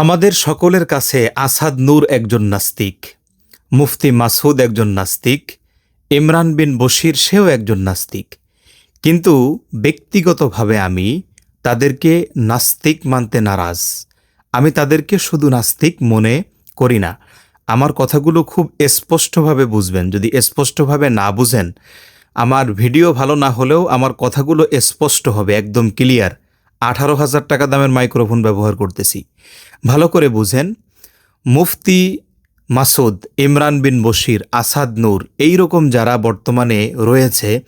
আমাদের সকলের কাছে আসাদ নূর একজন নাস্তিক, মুফতি মাসুদ একজন নাস্তিক, ইমরান বিন বশির সেও একজন নাস্তিক। কিন্তু ব্যক্তিগতভাবে আমি তাদেরকে নাস্তিক মানতে নারাজ। আমি তাদেরকে শুধু নাস্তিক মনে করি না। আমার কথাগুলো খুব স্পষ্টভাবে বুঝবেন। যদি স্পষ্টভাবে না বুঝেন, আমার ভিডিও ভালো না হলেও আমার কথাগুলো স্পষ্ট হবে, একদম ক্লিয়ার। আঠারো হাজার টাকা দামের মাইক্রোফোন ব্যবহার করতেছি। ভালো করে বুঝেন, মুফতি মাসুদ ইমরান বিন বশির, আসাদ নূর, এই রকম যারা বর্তমানে রয়েছে,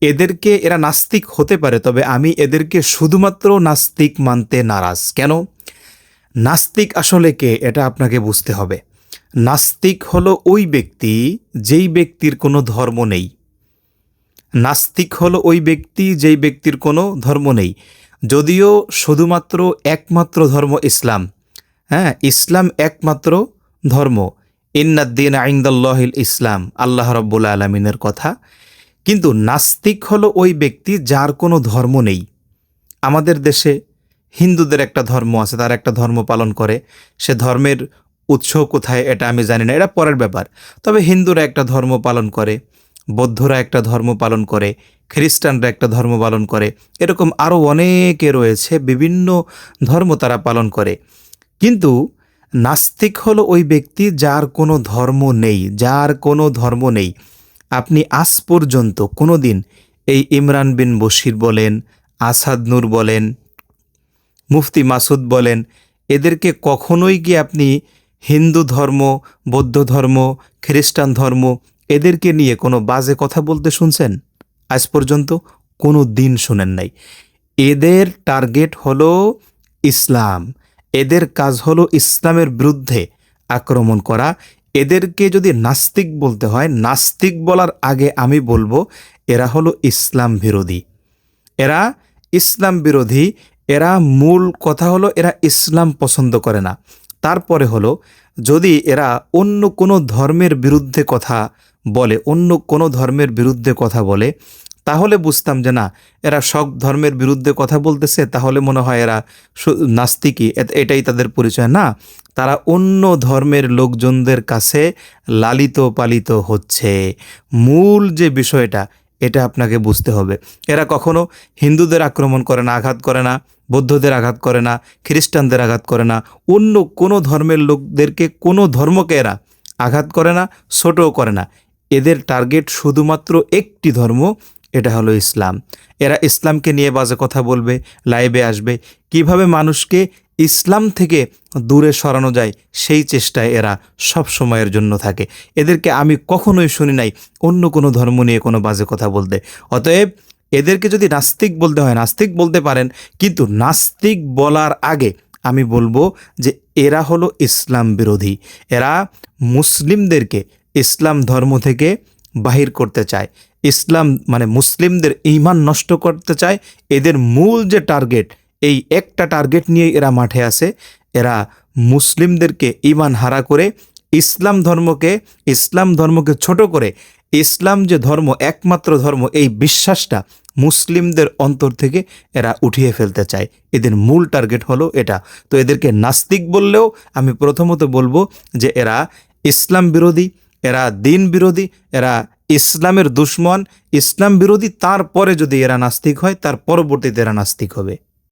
এদেরকে এরা নাস্তিক হতে পারে, তবে আমি এদেরকে শুধুমাত্র নাস্তিক মানতে নারাজ। কেন? নাস্তিক আসলে কে? এটা আপনাকে বুঝতে হবে। নাস্তিক হলো ওই ব্যক্তি যেই ব্যক্তির কোনো ধর্ম নেই। নাস্তিক হলো ওই ব্যক্তি যেই ব্যক্তির কোনো ধর্ম নেই। যদিও শুধুমাত্র একমাত্র ধর্ম ইসলাম হ্যাঁ ইসলাম একমাত্র ধর্ম। ইন্নাদ্দিন আইন্দাল্লাহিল ইসলাম, আল্লাহ রব্বুল আলমিনের কথা। কিন্তু নাস্তিক হলো ওই ব্যক্তি যার কোনো ধর্ম নেই। আমাদের দেশে হিন্দুদের একটা ধর্ম আছে, তার একটা ধর্ম পালন করে। সে ধর্মের উৎস কোথায় এটা আমি জানি না, এটা পরের ব্যাপার। তবে হিন্দুরা একটা ধর্ম পালন করে, বৌদ্ধরা একটা ধর্ম পালন করে খ্রিস্টানরা একটা ধর্ম পালন করে। এরকম আরও অনেকে রয়েছে, বিভিন্ন ধর্ম তারা পালন করে। কিন্তু নাস্তিক হলো ওই ব্যক্তি যার কোনো ধর্ম নেই, যার কোনো ধর্ম নেই। আপনি আজ পর্যন্ত কোনো দিন এই ইমরান বিন বশির বলেন, আসাদ নূর বলেন, মুফতি মাসুদ বলেন, এদেরকে কখনোই কি আপনি হিন্দু ধর্ম, বৌদ্ধ ধর্ম, খ্রিস্টান ধর্ম, এদেরকে নিয়ে কোনো বাজে কথা বলতে শুনছেন? আজ পর্যন্ত কোনো দিন শোনেন নাই। এদের টার্গেট হলো ইসলাম। এদের কাজ হলো ইসলামের বিরুদ্ধে আক্রমণ করা। এদেরকে যদি নাস্তিক বলতে হয়, নাস্তিক বলার আগে আমি বলব, এরা হলো ইসলাম বিরোধী। এরা ইসলাম বিরোধী, এরা মূল কথা হলো এরা ইসলাম পছন্দ করে না। তারপরে হলো, যদি এরা অন্য কোনো ধর্মের বিরুদ্ধে কথা বলে, অন্য কোনো ধর্মের বিরুদ্ধে কথা বলে, তাহলে বুঝতাম যে না, এরা সব ধর্মের বিরুদ্ধে কথা বলতেছে, তাহলে মনে হয় এরা নাস্তিকই এটাই তাদের পরিচয়। না, তারা অন্য ধর্মের লোকজনদের কাছে লালিত পালিত হচ্ছে। মূল যে বিষয়টা, এটা আপনাকে বুঝতে হবে। এরা কখনো হিন্দুদের আক্রমণ করে না, আঘাত করে না, বৌদ্ধদের আঘাত করে না, খ্রিস্টানদের আঘাত করে না। অন্য কোনো ধর্মের লোকদেরকে, কোনো ধর্মকে এরা আঘাত করে না, ছোটও করে না। এদের টার্গেট শুধুমাত্র একটি ধর্ম, এটা হলো ইসলাম। এরা ইসলামকে নিয়ে বাজে কথা বলবে লাইভে আসবে। কীভাবে মানুষকে ইসলাম থেকে দূরে সরানো যায়, সেই চেষ্টায় এরা সব সময়ের জন্য থাকে। এদেরকে আমি কখনোই শুনি নাই অন্য কোনো ধর্ম নিয়ে কোনো বাজে কথা বলতে। অতএব এদেরকে যদি নাস্তিক বলতে হয়, নাস্তিক বলতে পারেন, কিন্তু নাস্তিক বলার আগে আমি বলব যে এরা হলো ইসলাম বিরোধী। এরা মুসলিমদেরকে ইসলাম ধর্ম থেকে বাহির করতে চায়। ইসলাম মানে মুসলিমদের ইমান নষ্ট করতে চায়। এদের মূল যে টার্গেট, এই একটা টার্গেট নিয়ে এরা মাঠে আসে এরা মুসলিমদেরকে ইমান হারা করে, ইসলাম ধর্মকে ইসলাম ধর্মকে ছোট করে, ইসলাম যে ধর্ম, একমাত্র ধর্ম, এই বিশ্বাসটা মুসলিমদের অন্তর থেকে এরা উঠিয়ে ফেলতে চায়। এদের মূল টার্গেট হলো এটা। তো এদেরকে নাস্তিক বললেও আমি প্রথমত বলব যে এরা ইসলাম বিরোধী এরা দিন বিরোধী এরা ইসলামের দুশ্মন। ইসলাম বিরোধী, তারপরে যদি এরা নাস্তিক হয়, তার পরবর্তীতে এরা নাস্তিক হবে।